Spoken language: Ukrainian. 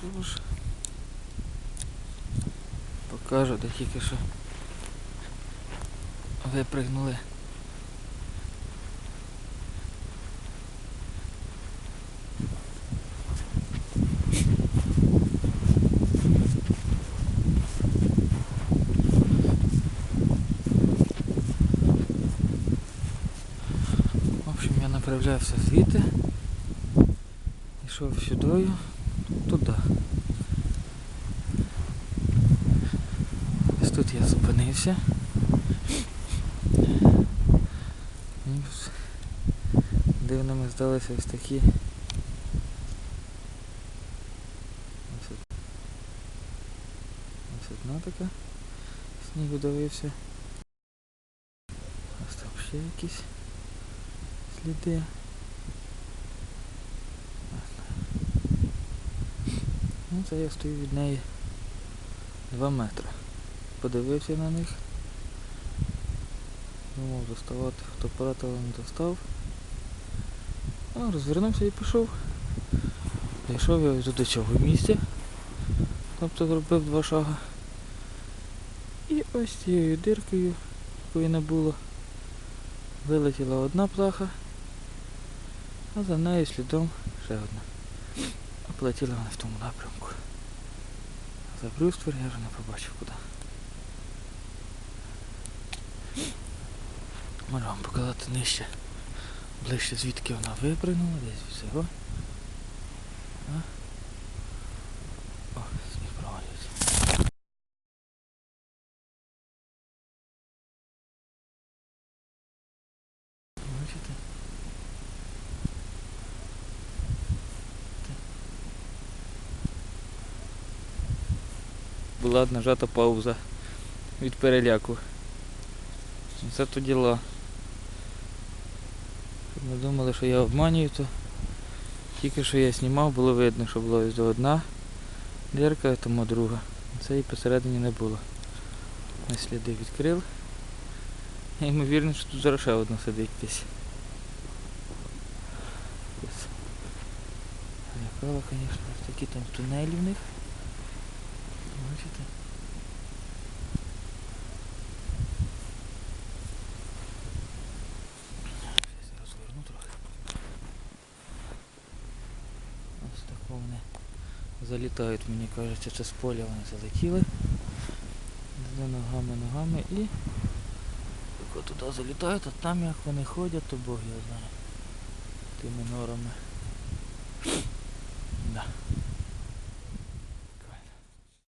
Тож покажу, де тільки що випригнули. В общем, я направлявся звідти. Йшов сюдою, туди. Ось тут я зупинився. Дивними здалися ось такі. Ось, одна така. Снігу дивився. Ось там ще якісь сліди. Ну, це я стою від неї 2 метри. Подивився на них. Думав доставати фотоапарат, але не достав. А, розвернувся і пішов. Зайшов я до цього місця. Тобто зробив два шага. І ось цією диркою, якої не було, вилетіла одна птаха, а за нею слідом ще одна. А вони в тому напрямку. За брюствер я вже не побачив куди. Можу вам показати нижче. Ближче звідки вона вибринула, десь всього. А? О, сніг провалюється. Бачите? Була нажата пауза від переляку. Це то діла. Щоб не думали, що я обманюю, то тільки що я знімав, було видно, що була одна дірка, тому друга. Це і посередині не було. Ми сліди відкрив. І ймовірно, що тут зараз ще одна сидить десь. Лякало, звісно, такі там тунелі в них. Трохи. Ось тако вони залітають, мені кажеться, це з поля вони залетіли. За ногами, ногами і тако туди залітають, а там як вони ходять, то Бог його знає. Тими норами.